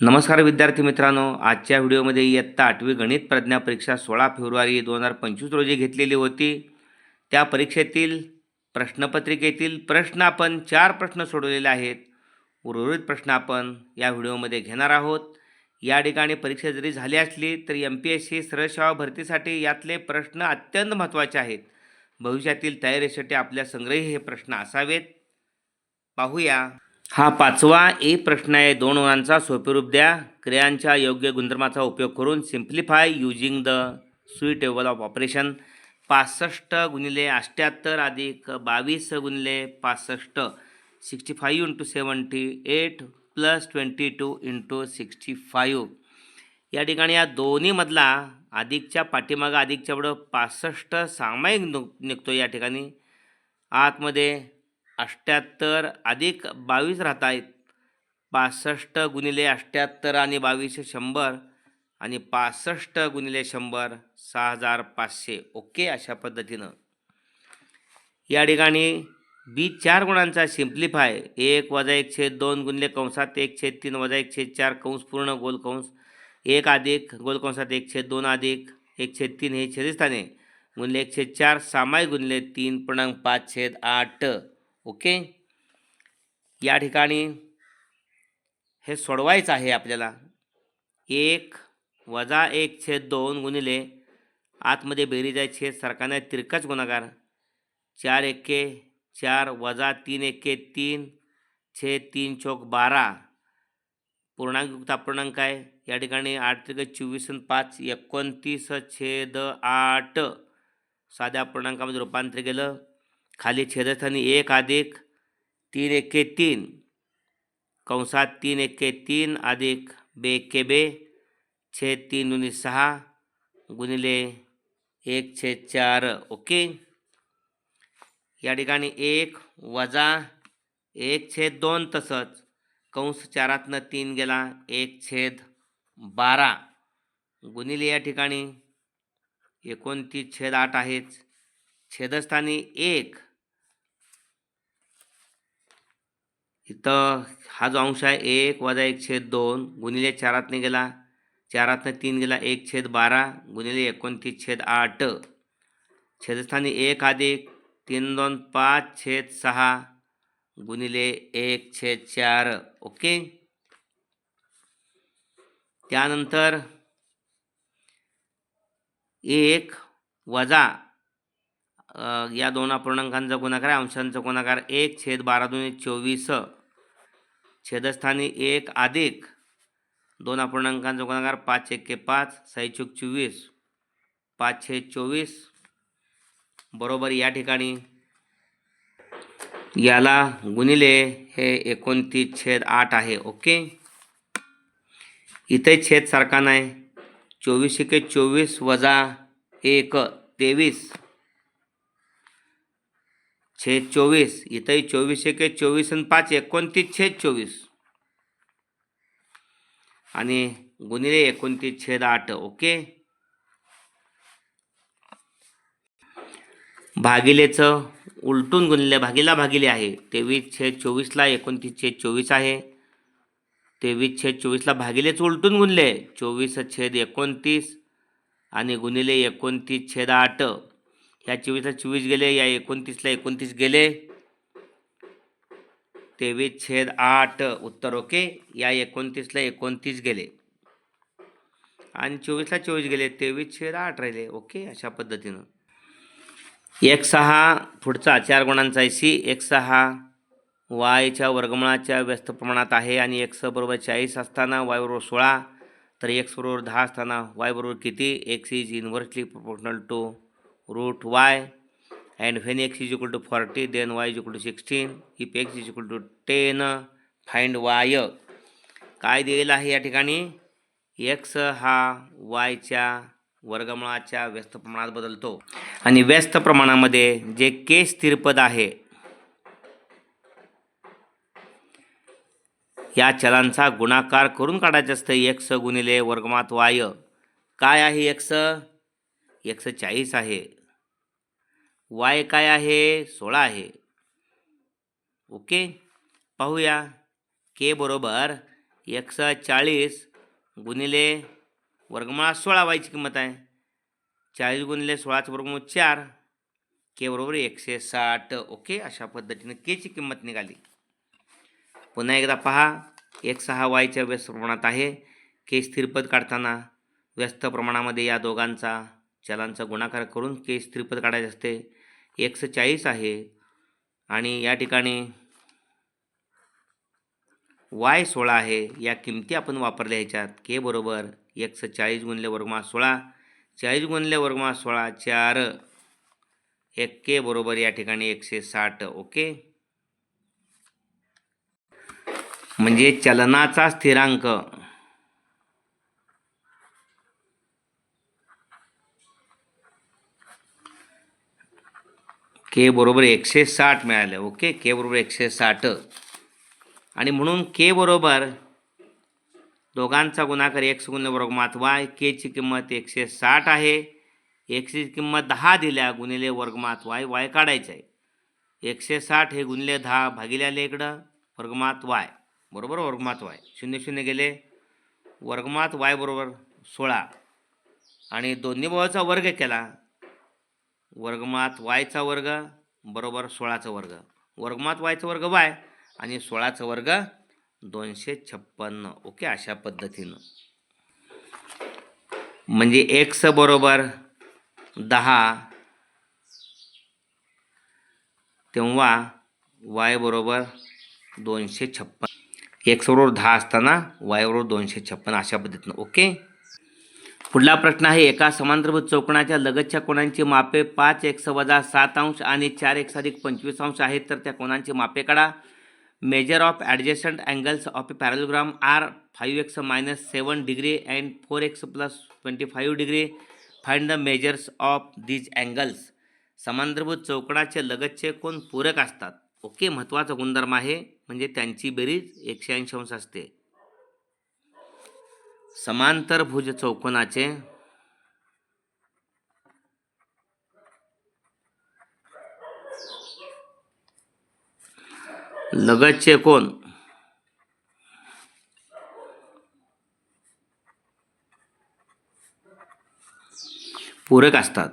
नमस्कार विद्यार्थी मित्रांनो आजच्या व्हिडिओमध्ये इयत्ता आठवी गणित प्रज्ञा परीक्षा सोळा फेब्रुवारी दोन हजार पंचवीस रोजी घेतलेली होती. त्या परीक्षेतील प्रश्नपत्रिकेतील प्रश्न आपण चार प्रश्न सोडवलेले आहेत. उर्वरित प्रश्न आपण या व्हिडिओमध्ये घेणार आहोत. या ठिकाणी परीक्षा जरी झाली असली तरी एम पी एस सी सरळ सेवा भरतीसाठी यातले प्रश्न अत्यंत महत्त्वाचे आहेत. भविष्यातील तयारीसाठी आपल्या संग्रही हे प्रश्न असावेत. पाहूया. हा पाचवा ए प्रश्न आहे. दोन गुणांचा सोपेरूप द्या. क्रियांच्या योग्य गुणधर्माचा उपयोग करून सिम्प्लिफाय युजिंग द स्वी टेबल ऑफ ऑपरेशन. पासष्ट गुणिले अष्ट्याहत्तर अधिक बावीस गुणिले पासष्ट. Sixty five into seventy eight plus twenty two into sixty five. या ठिकाणी या दोन्हीमधला अधिकच्या पाठीमागं अधिकच्या पुढं पासष्ट सामायिक नु निघतो या ठिकाणी. आतमध्ये अठ्ठ्याहत्तर अधिक बावीस राहत आहेत पासष्ट गुणिले अठ्ठ्याहत्तर आणि बावीस शंभर आणि पासष्ट गुणिले शंभर सहा हजार पाचशे. ओके अशा पद्धतीनं. या ठिकाणी बी चार गुणांचा सिम्प्लिफाय. एक वजा एक छेद दोन गुणिले कंसात एक छेद तीन वजा एक छेद चार कंस पूर्ण गोल कंस. एक अधिक गोल कंसात एक छेद दोन अधिक एक छेद तीन हे छेदस्थाने. गुणले एक छेद चार सामायिक गुणले तीन पूर्णांक पाच छेद आठ. ओके? या ठिकाणी हे सोडवायचं आहे आपल्याला. एक वजा एक छेद दोन गुणिले आतमध्ये बेरीज आहे छेद सरकारने तिरकाच गुणाकार. चार एक्के चार वजा तीन एक्के तीन छेद तीन चौक बारा. पूर्णांक पूर्णांक आहे. या ठिकाणी आठ त्रिक चोवीस आणि पाच एकोणतीस छेद आठ. साध्या पूर्णांकामध्ये रूपांतर केलं. खाली छेदस्थानी एक अधिक तीन एक्के तीन. कंसात तीन एक्के तीन अधिक बे एक्के बे. छेद तीन दुनी सहा गुणिले एक छेद चार. ओके? या ठिकाणी एक वजा एक छेद दोन तसंच कंस चारातनं तीन गेला एक छेद बारा. गुणिले या ठिकाणी एकोणतीस छेद आठ आहेच. छेदस्थानी एक इथं हा जो अंश आहे एक वजा एक छेद दोन गुणिले चारातने गेला चारातनं तीन गेला एक छेद बारा गुणिले एकोणतीस छेद आठ. छेदस्थानी एक अधिक तीन दोन पाच छेद सहा गुणिले एक छेद चार. ओके? त्यानंतर एक वजा या दोन अपूर्णांकांचा गुणाकार आहे. अंशांचा गुणाकार एक छेद बारा दोन चोवीस. छेदस्थानी एक अधिक दोन अपूर्णांकांचा गुणाकार पाच एके पाच सैचुक चोवीस पाचशे चोवीस. बरोबर या ठिकाणी याला गुणिले हे एकोणतीस छेद आठ आहे ओके? इथे छेद सारखा नाही. चोवीस एके चोवीस वजा एक तेवीस. छेद चोवीस. इथंही चोवीस एके चोवीस आणि पाच एकोणतीस छेद चोवीस. आणि गुणिले एकोणतीस छेद आठ ओके? भागिलेचं उलटून गुणिले भागीला भागिले आहे. तेवीस छेद चोवीसला एकोणतीस छेद चोवीस आहे. तेवीस छेद चोवीसला भागिलेच उलटून गुणले. चोवीस छेद एकोणतीस आणि गुणिले एकोणतीस छेद आठ. या चोवीसला चोवीस गेले या एकोणतीसला एकोणतीस गेले. तेवीस छेद आठ उत्तर ओके. या एकोणतीसला एकोणतीस गेले. आणि चोवीसला चोवीस गेले तेवीस छेद आठ राहिले ओके अशा पद्धतीनं. एक सहा पुढचा चार गुणांचा आहे सी. एक सहा वायच्या वर्गमुळाच्या व्यस्त प्रमाणात आहे आणि एक्स बरोबर चाळीस असताना वायबरोबर सोळा तर एक्स बरोबर दहा असताना वायबरोबर किती? X is inversely proportional to root Y and when X is equal to forty then Y is equal to sixteen if x is equal to ten find Y काय दिलेलं आहे या ठिकाणी? एक्स हा वायच्या वर्गमुळाच्या व्यस्त प्रमाणात बदलतो. आणि व्यस्त प्रमाणामध्ये जे के स्थिरपद आहे या चलांचा गुणाकार करून काढायचं असतं. एक्स गुणिले वर्गमात वाय काय आहे एक्स एकशे चाळीस आहे. वाय काय आहे? सोळा आहे. ओके? पाहूया. के बरोबर एकशे चाळीस गुणिले वर्गमुळा सोळा वायची किंमत आहे. चाळीस गुणिले सोळाचं वर्गमूळ चार. के बरोबर एकशे साठ. ओके? अशा पद्धतीने केची किंमत निघाली. पुन्हा एकदा पहा. एक सहा वायच्या व्यस्त प्रमाणात आहे. के स्थिरपद काढताना व्यस्त प्रमाणामध्ये या दोघांचा चलांचा गुणाकार करून के त्रिपद काढायचे असते. एकशे चाळीस आहे. आणि या ठिकाणी वाय सोळा आहे. या किमती आपण वापरल्या ह्याच्यात. के बरोबर. एकशे चाळीस गुणले वर्गमा सोळा. चाळीस गुणले वर्गमा सोळा चार. एक के बरोबर या ठिकाणी एकशे साठ. ओके? म्हणजे चलनाचा स्थिरांक. के बरोबर एकशे साठ मिळालं. ओके के बरोबर एकशे साठ. आणि म्हणून के बरोबर दोघांचा गुणाकार एक्स गुणले वर्गमात वाय केची किंमत एकशे साठ आहे. एक्सची किंमत दहा दिल्या गुणिले वर्गमात वाय वाय काढायचं आहे. एकशे साठ हे गुणिले दहा भागिले आले इकडं. वर्गमात वाय बरोबर वर्गमात वाय शून्य शून्य गेले. वर्गमात वाय बरोबर सोळा. आणि दोन्ही भावाचा वर्ग केला. वर्गमात वायचा वर्ग बरोबर सोळाचा वर्ग. वर्गमात वायचा वर्ग वाय आणि सोळाचा वर्ग दोनशे छप्पन्न. ओके अशा पद्धतीनं. म्हणजे एक्स बरोबर दहा तेव्हा वाय बरोबर दोनशे छप्पन. एक्स बरोबर दहा असताना वाय बरोबर दोनशे छप्पन अशा पद्धतीनं. ओके? पुढला प्रश्न आहे एका समांतरभुज चौकणाच्या लगतच्या कोणांची मापे पाच एक्स वजा सात अंश आणि चार एक्स अधिक पंचवीस अंश आहेत तर त्या कोणांची मापे काढा. Measure of adjacent angles of a parallelogram are five X minus seven degree and four X plus twenty five degree. Find the measures of these angles. समांतरभुज चौकणाचे लगतचे कोण पूरक असतात. ओके महत्त्वाचा गुणधर्म आहे म्हणजे त्यांची बेरीज एकशे ऐंशी अंश असते. समांतरभुज चौकोनाचे लगतचे कोण पूरक असतात.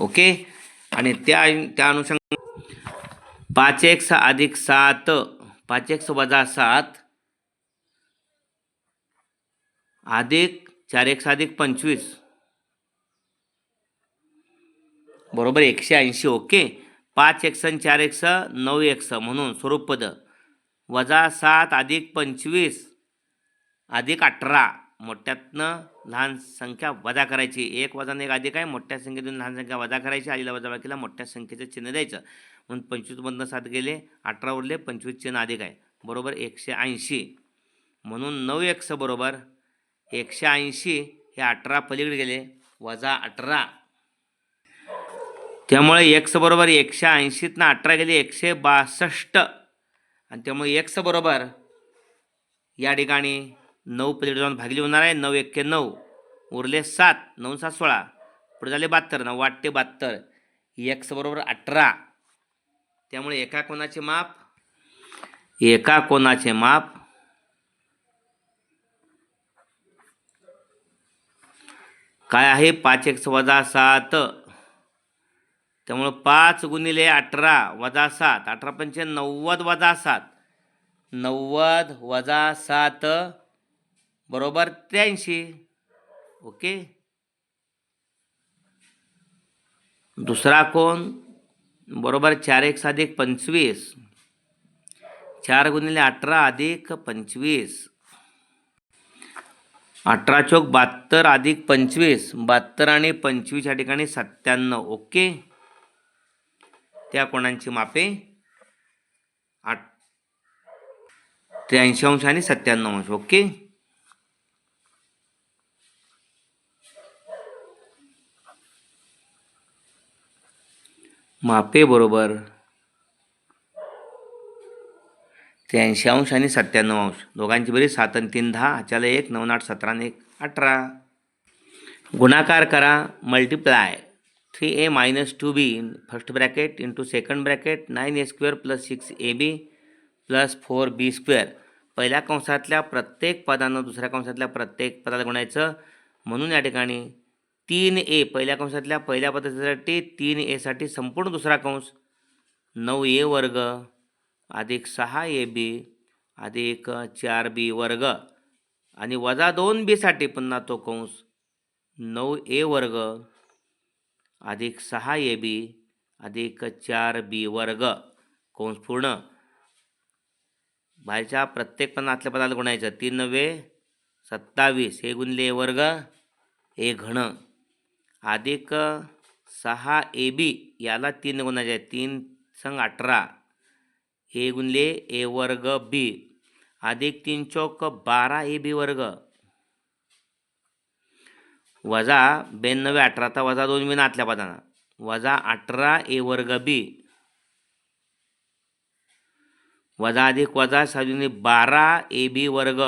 ओके? आणि त्या त्या अनुषंग पाच एक सहा अधिक सात पाच एक्स वजा सात अधिक चार एक अधिक पंचवीस. बरोबर एकशे ऐंशी ओके. पाच एक सन चार एक स नऊ एक स म्हणून स्वरूप पद. वजा सात अधिक पंचवीस अधिक अठरा. मोठ्यातनं लहान संख्या वजा करायची. एक वजा एक अधिक आहे मोठ्या संख्येतून लहान संख्या वजा करायची. आलीला वजा मोठ्या संख्येचं चिन्ह द्यायचं. म्हणून पंचवीसमधनं सात गेले अठरा उरले पंचवीस चिन्ह अधिक आहे. बरोबर एकशे ऐंशी. म्हणून नऊ एक्स बरोबर एकशे ऐंशी हे अठरा पलीकडे गेले वजा अठरा. त्यामुळे एक्स बरोबर एकशे ऐंशीतनं अठरा गेले एकशे बासष्ट. आणि त्यामुळे एक्स बरोबर या ठिकाणी नऊ पलीकडे जाऊन भागली होणार आहे नऊ एक्के नऊ. उरले सात नऊ सात सोळा. पुढे झाले बहात्तर नऊ आठ ते बहात्तर. एक्स बरोबर अठरा. त्यामुळे एका कोणाचे माप एका कोणाचे माप काय आहे? पाच एक्स वजा सात. त्यामुळं पाच गुणिले अठरा वजा सात. अठरा पंचे नव्वद वजा सात. नव्वद वजा सात. बरोबर त्र्याऐंशी. ओके? दुसरा कोण बरोबर चार एक्स अधिक पंचवीस. चार गुणिले अठरा अधिक पंचवीस. अठरा चौक बहात्तर अधिक पंचवीस बहात्तर आणि पंचवीस या ठिकाणी सत्त्याण्णव. ओके? त्या कोणांची मापे? आठ त्र्याऐंशी अंश आणि सत्त्याण्णव अंश. ओके? मापे बरोबर. त्र्याऐंशी अंश आणि सत्त्याण्णव अंश. दोघांची बरी सात आणि तीन दहा. ह्याच्याला एक नऊ आठ सतरा आणि एक अठरा. गुणाकार करा. Multiply. Three A minus two B. First bracket into second bracket. Nine A square plus six A B plus four B square. पहिल्या कंसातल्या प्रत्येक पदानं दुसऱ्या कंसातल्या प्रत्येक पदाला गुणायचं. म्हणून या ठिकाणी तीन ए पहिल्या कंसातल्या पहिल्या पदासाठी तीन एसाठी संपूर्ण दुसरा कंस नऊ ए वर्ग. अधिक सहा ए बी अधिक चार बी वर्ग आणि वजा दोन बीसाठी पुन्हा तो कंस नऊ ए वर्ग अधिक सहा ए बी अधिक चार बी वर्ग. कंस पूर्ण. बाहेरच्या प्रत्येक पन्नातल्या पदाला गुणायचं. तीन नव्हे सत्तावीस. हे गुणले ए वर्ग ए घन. अधिक सहा ए बी याला तीन गुणायचे. आहे तीन संग अठरा. ए गुणले ए वर्ग बी. अधिक तीन चौक बारा ए बी वर्ग. वजा ब्याण्णवे अठराचा वजा दोन बिन आतल्या पदाना. वजा अठरा ए वर्ग बी. वजा अधिक वजा साधून बारा ए बी वर्ग.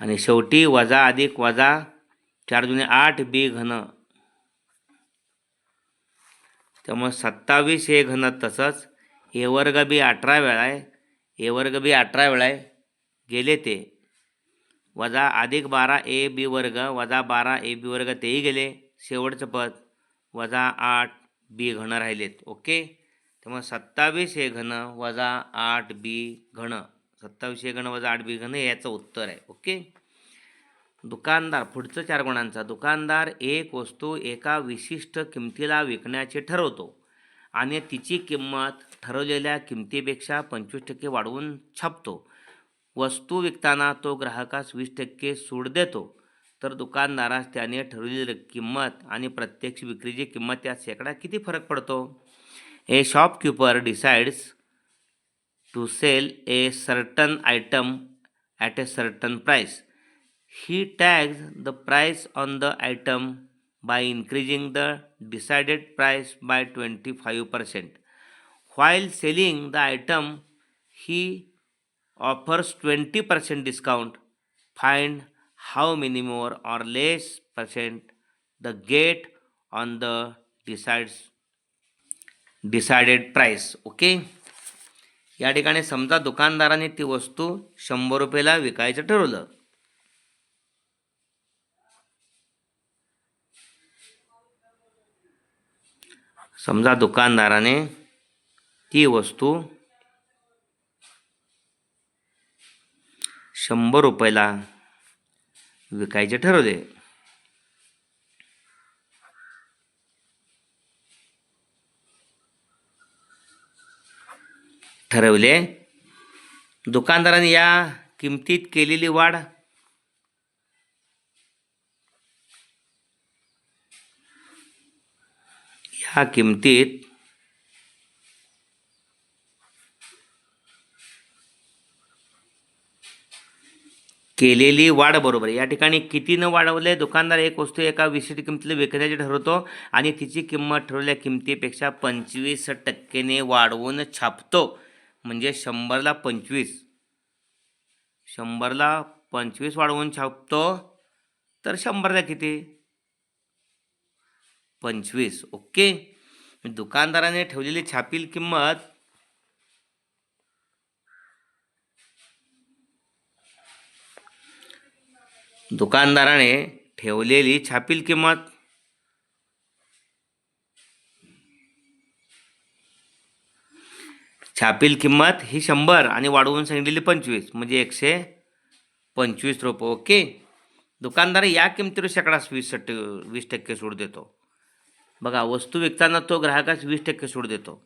आणि शेवटी वजा अधिक वजा चार जुने आठ बी घन. त्यामुळे सत्तावीस हे घन तसंच ए वर्ग बी अठरा वेळा आहे ए वर्ग बी अठरा वेळा आहे गेले ते. वजा अधिक बारा ए बी वर्ग वजा बारा ए बी वर्ग तेही गेले शेवटचं पद. वजा आठ बी घन राहिलेत ओके? त्यामुळे सत्तावीस हे घन वजा आठ बी घन. सत्तावीस हे घन वजा आठ बी घन याचं उत्तर आहे ओके? दुकानदार पुढचं चार गुणांचा. दुकानदार एक वस्तू एका विशिष्ट किमतीला विकण्याचे ठरवतो आणि तिची किंमत ठरवलेल्या किमतीपेक्षा पंचवीस टक्के वाढवून छापतो. वस्तू विकताना तो ग्राहकास वीस टक्के सूट देतो. तर दुकानदारास त्याने ठरवलेली किंमत आणि प्रत्यक्ष विक्रीची किंमत यात शेकडा किती फरक पडतो? A shopkeeper decides to sell a certain item at a certain price he tags the price on the item by increasing the decided price by 25%. While selling the item, he offers 20% discount. Find how many more or less percent the get on the decides decided price. Okay या ठिकाणी समजा दुकानदाराने ती वस्तू शंभर रुपयाला विकायचं ठरवलं समजा दुकानदाराने ती वस्तू शंभर रुपयाला विकायचे ठरवले. ठरवले. दुकानदाराने या किमतीत केलेली वाढ ह्या किमतीत केलेली वाढ बरोबर आहे. या ठिकाणी कितीनं वाढवले दुकानदार एक वस्तू एका विशिष्ट किमतीला विकण्याची ठरवतो आणि तिची किंमत ठरवल्या किमतीपेक्षा पंचवीस टक्केने वाढवून छापतो. म्हणजे शंभरला पंचवीस. शंभरला पंचवीस वाढवून छापतो. तर शंभरला किती? पंचवीस ओके? दुकानदाराने ठेवलेली छापील किंमत दुकानदाराने ठेवलेली छापील किंमत छापील किंमत ही शंभर आणि वाढवून सांगितलेली पंचवीस म्हणजे एकशे पंचवीस रुपये ओके? दुकानदार या किमतीवर शेकडास वीस टक्के वीस टक्के सूट देतो. बघा वस्तू विकताना तो ग्राहकास वीस टक्के सूट देतो.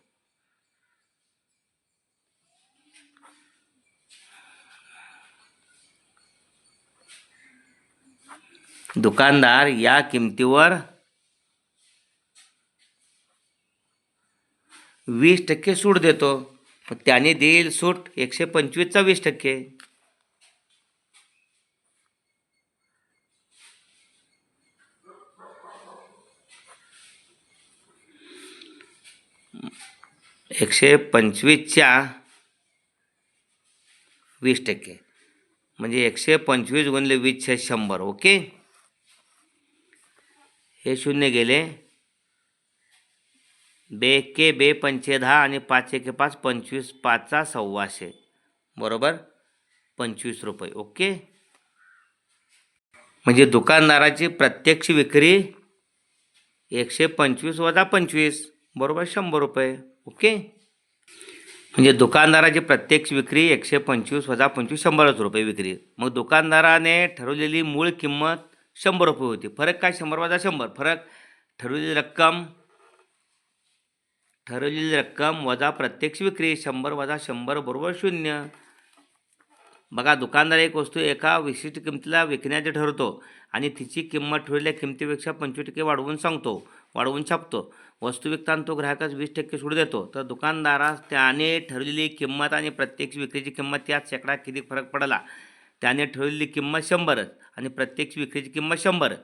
दुकानदार या किमतीवर वीस टक्के सूट देतो. त्याने देईल सूट एकशे पंचवीसचा वीस टक्के. एकशे पंचवीसच्या वीस टक्के. म्हणजे एकशे पंचवीस गुणले वीसशे शंभर ओके? हे शून्य गेले. बे के बे पंचे दहा आणि पाच एके पाच पंचवीस पाचचा सव्वाशे. बरोबर? पंचवीस रुपये ओके? म्हणजे दुकानदाराची प्रत्यक्ष विक्री एकशे पंचवीस वजा पंचवीस बरोबर शंभर रुपये. ओके? म्हणजे दुकानदाराची प्रत्यक्ष विक्री एकशे पंचवीस वजा पंचवीस शंभरच रुपये विक्री. मग दुकानदाराने ठरवलेली मूळ किंमत शंभर रुपये होती. फरक काय? शंभर वजा शंभर. फरक ठरवलेली रक्कम ठरवलेली रक्कम वजा प्रत्यक्ष विक्री शंभर वजा शंभर बरोबर शून्य. बघा दुकानदार एक वस्तू एका विशिष्ट किमतीला विकण्याचे ठरवतो आणि तिची किंमत ठरवलेल्या किमतीपेक्षा पंचवीस टक्के वाढवून सांगतो वाढवून छापतो. वस्तू तो ग्राहकास वीस टक्के सूट देतो. तर दुकानदारास त्याने ठरवलेली किंमत आणि प्रत्यक्ष विक्रीची किंमत यात शेकडा किती फरक पडला? त्याने ठरवलेली किंमत शंभरच आणि प्रत्यक्ष विक्रीची किंमत शंभरच.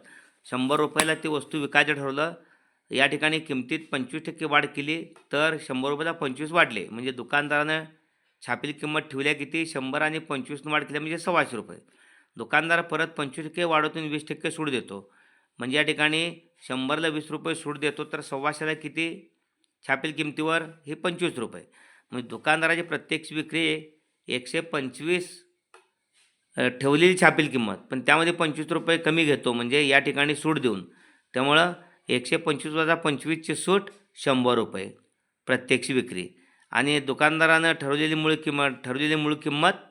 शंभर रुपयाला ती वस्तू विकायचं ठरवलं या ठिकाणी किमतीत पंचवीस टक्के वाढ केली तर शंभर रुपयाला पंचवीस वाढले. म्हणजे दुकानदारानं छापील किंमत ठेवल्या किती? शंभर आणि पंचवीसनं वाढ केल्या म्हणजे सव्वाशे रुपये. दुकानदार परत पंचवीस टक्के वाढवतून वीस टक्के सूट देतो. म्हणजे या ठिकाणी शंभरला वीस रुपये सूट देतो तर सव्वाशेला किती? छापील किमतीवर हे पंचवीस रुपये. म्हणजे दुकानदाराची प्रत्यक्ष विक्री एकशे पंचवीस ठेवलेली छापील किंमत. पण त्यामध्ये पंचवीस रुपये कमी घेतो म्हणजे या ठिकाणी सूट देऊन. त्यामुळं एकशे पंचवीस वजा पंचवीसची सूट शंभर रुपये प्रत्यक्ष विक्री. आणि दुकानदारानं ठरवलेली मूळ किंमत ठरवलेली मूळ किंमत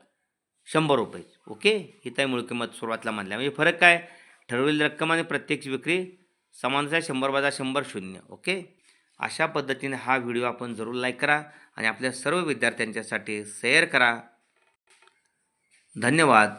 शंभर रुपये. ओके? ही आहे मूळ किंमत सुरुवातीला मानल्या म्हणजे फरक काय? ठरवलेली रक्कम आणि प्रत्यक्ष विक्री समानचा आहे शंभर वजा शंभर शून्य ओके? अशा पद्धतीने हा व्हिडिओ आपण जरूर लाईक करा आणि आपल्या सर्व विद्यार्थ्यांच्यासाठी शेअर करा. धन्यवाद.